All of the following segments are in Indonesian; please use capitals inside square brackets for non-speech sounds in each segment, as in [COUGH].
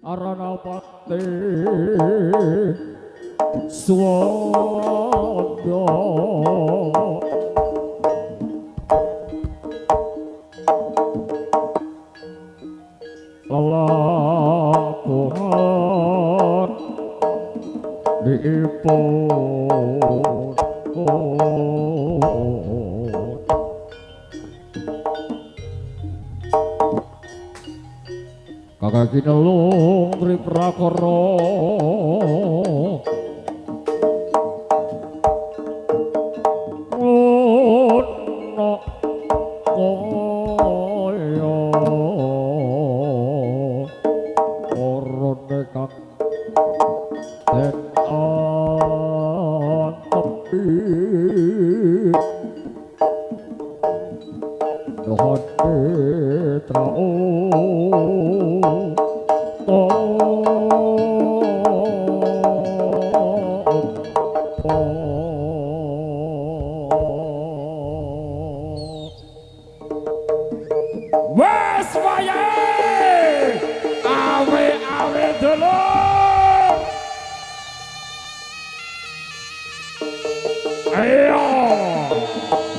Aranapati Swada Lelakuan Diipun Kakinelung riprakara 哎呦。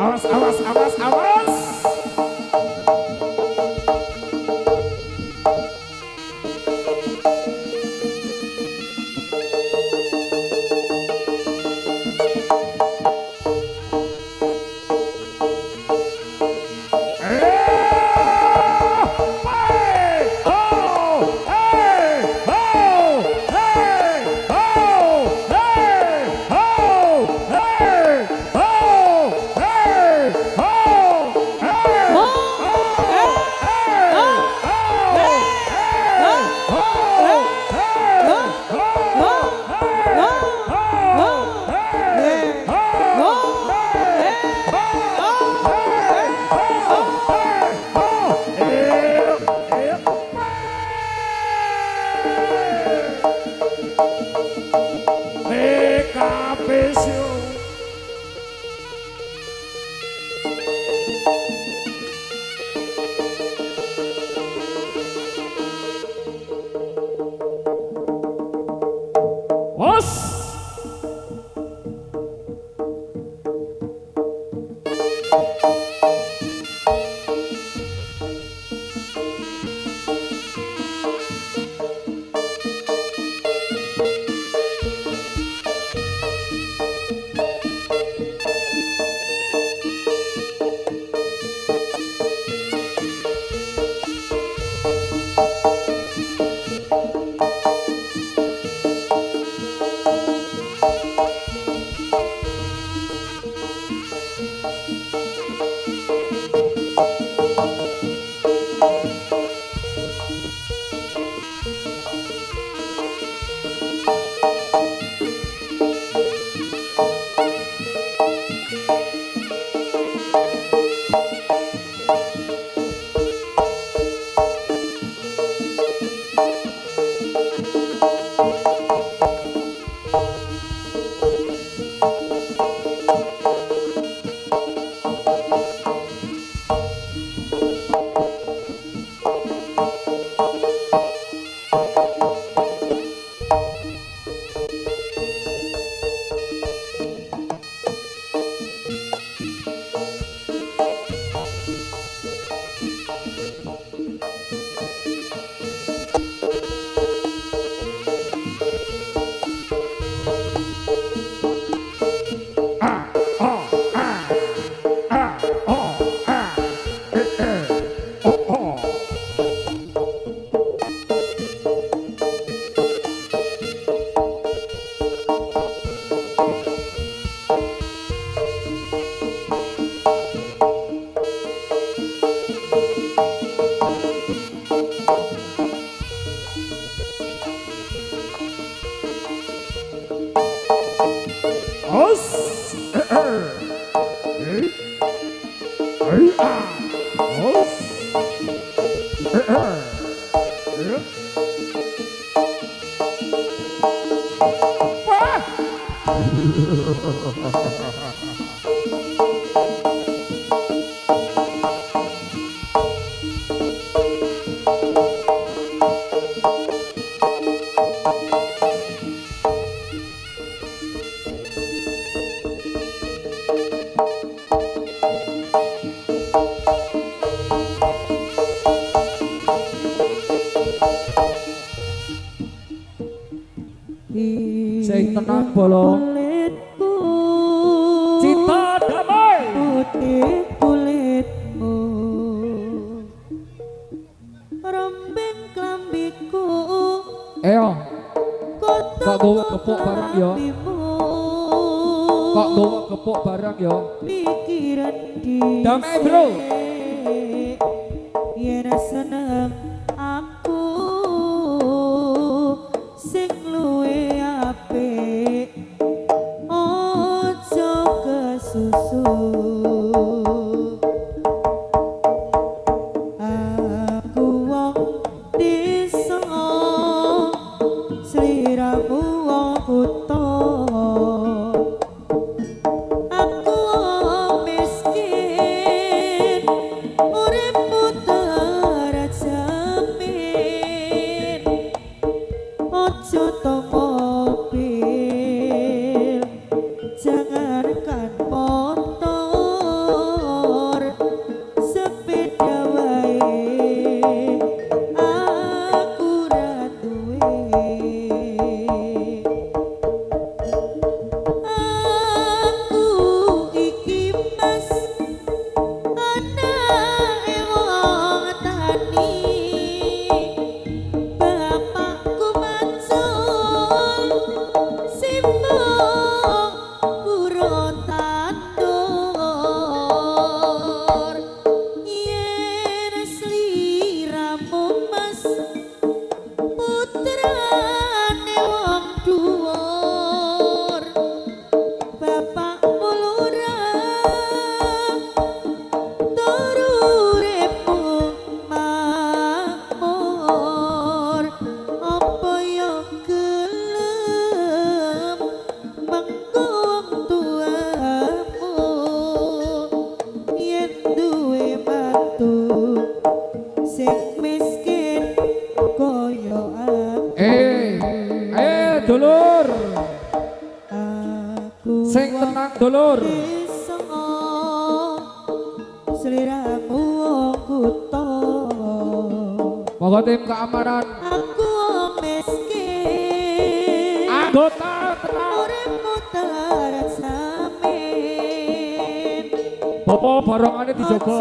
awas awas awas awas. Ha! [LAUGHS] Kotak Kok gowo kepuk barang ya? lambimu. kok gowo kepuk barang ya. pikiran di Damai, bro. yen seneng miskin kaya aku Eh, eh dulur. aku Sing tenang dulur. Seliramu kutha Monggo tim keamanan Aku miskin anggota tenang. Uripmu terasamin Bapak barangane dijogo.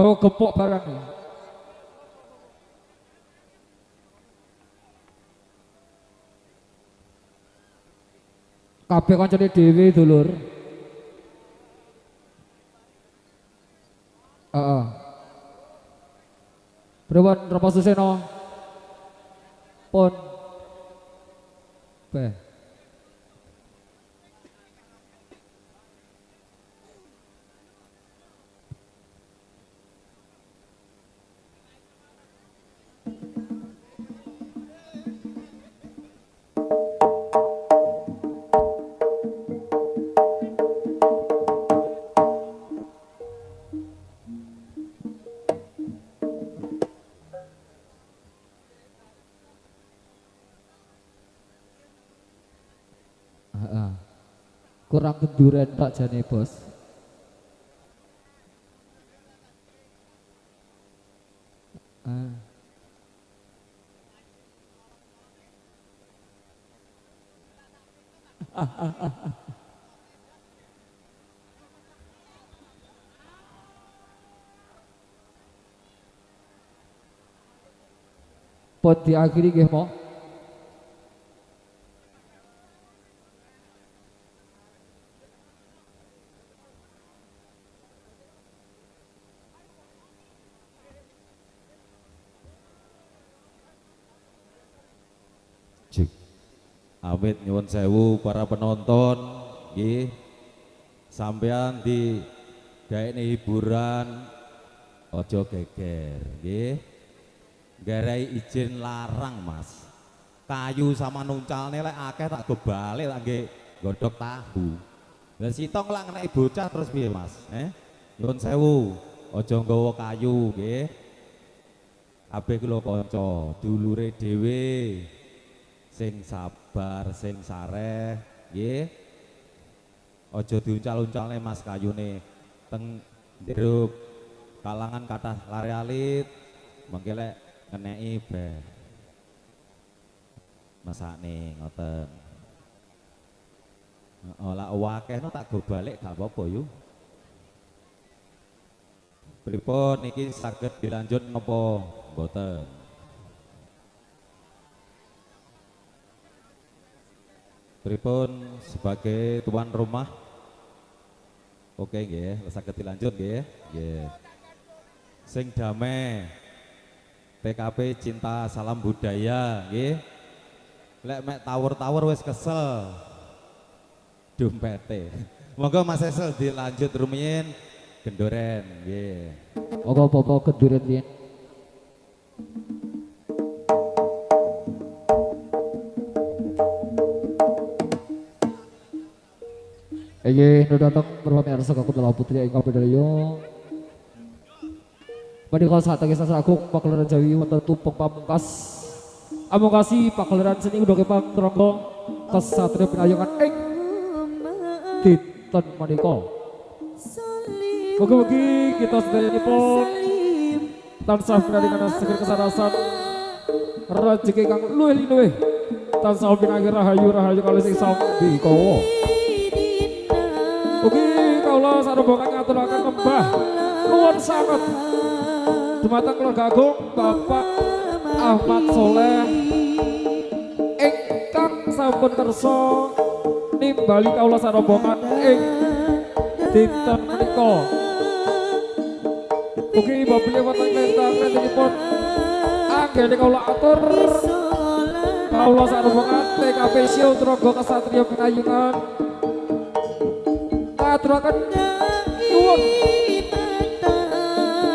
Bawa kepok barang ya. Kabeh kancane dhewe dulur. Heeh. Pripun Rapa Suseno? Pun. Beh. Kurang kenduren tak jane, Bos. Ah. [LAUGHS] pun diakhiri nggih mo. Amit nyuwun sewu para penonton nggih. Sampean di gaene hiburan ojo geger nggih. Garai izin larang, Mas. Kayu sama nuncalne lek akeh tak go balik tak nggih godhog tahu. Lah sitong lak ngeneki bocah terus piye, Mas? Eh? Nyuwun sewu, aja nggawa kayu nggih. Kabeh kula kanca, dulure dhewe sing sabar, sing sareh, nggih. Aja diuncal-uncalne Mas kayune teng njero kalangan kathah lare alit mengke lek ngeneki ber. Masane ngoten. Heeh, lak wakeh no tak go balik gak apa-apa. Pripun niki saged dilanjut napa mboten? Pripun sebagai tuan rumah Oke nggih, saged dilanjut nggih. Nggih. Sing damai PKP Cinta Salam Budaya nggih. Lek mek tawur-tawur wis kesel. Dompete. [LAUGHS] Monggo Mas Esel dilanjut rumiyin gendoren nggih. Monggo apa-apa keduren yen. Iki datang berpamer saka kutala putri ingkang bedayo. Menika saat kisah aku pakleran Jawi tumpeng pamungkas. Amungkasi pakleran seni udah kepang teranggo kesatria pinayangan ing dinten menika. Mugi-mugi kita sedayanipun tansah pinaringan seger kesarasan rezeki kang luwih-luwih tansah pinangi rahayu rahayu kalih sing sami kawa. Sarembongan ngaturaken nembah nuwun sanget dumateng keluarga agung Bapak Ahmad Soleh. Ingkang sampun kersa nimbali kaula sarembongan ing dinten menika. Ugi babilih wonten mentang mentinipun anggene kaula atur. Kaula sarembongan TKP Sio Trogo Kesatria Pinayungan ngaturaken nuwun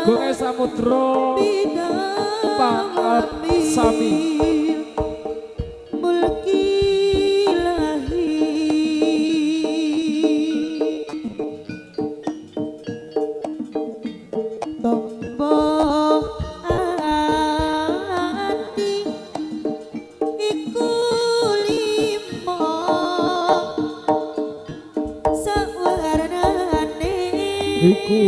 Gunge Samudra Pangat Sami Ecco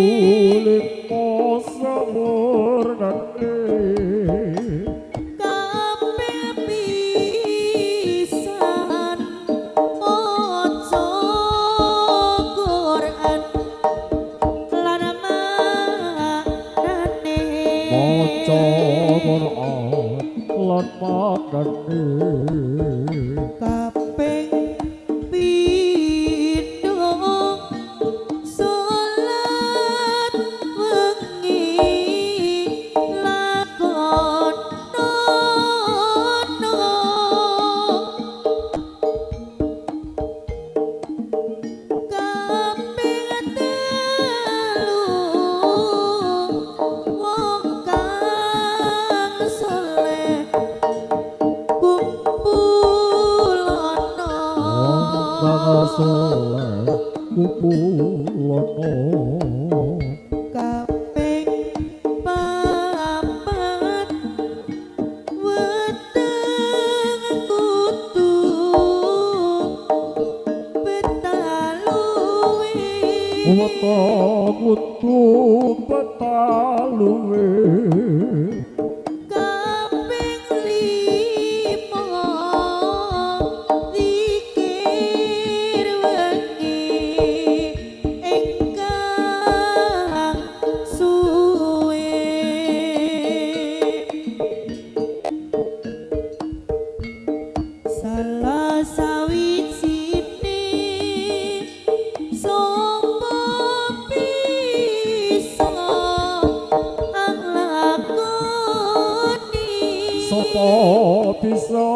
Wata kutu petalue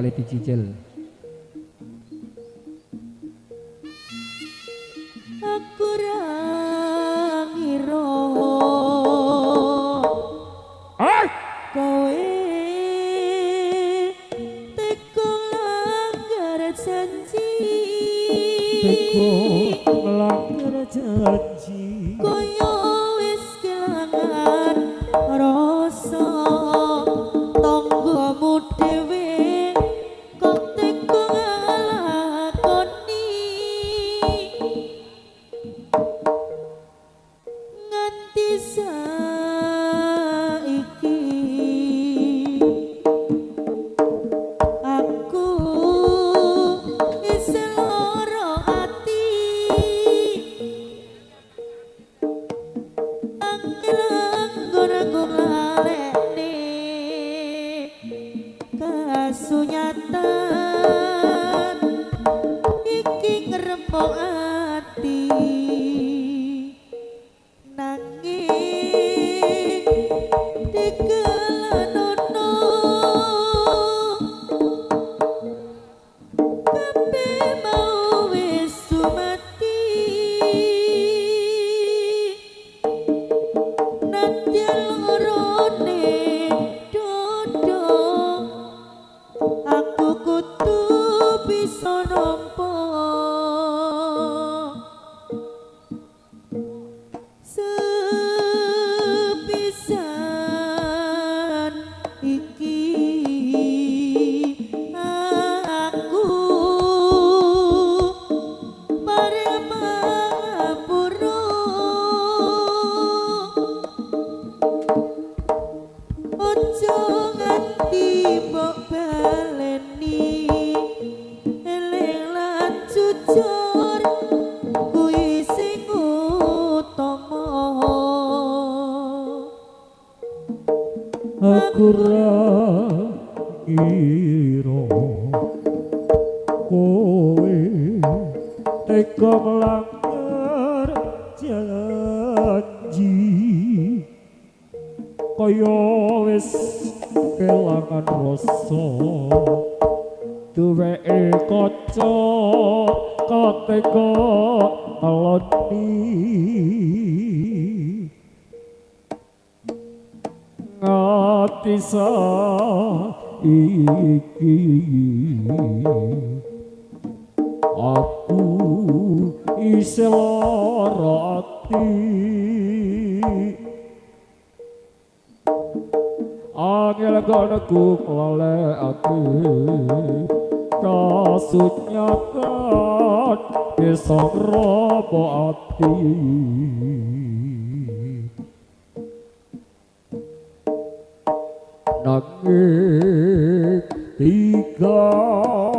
kali dicicil Tchau. iki aku iselorati angel kono ku kelale aku kasutnya kan besok robo ati nangis tiga.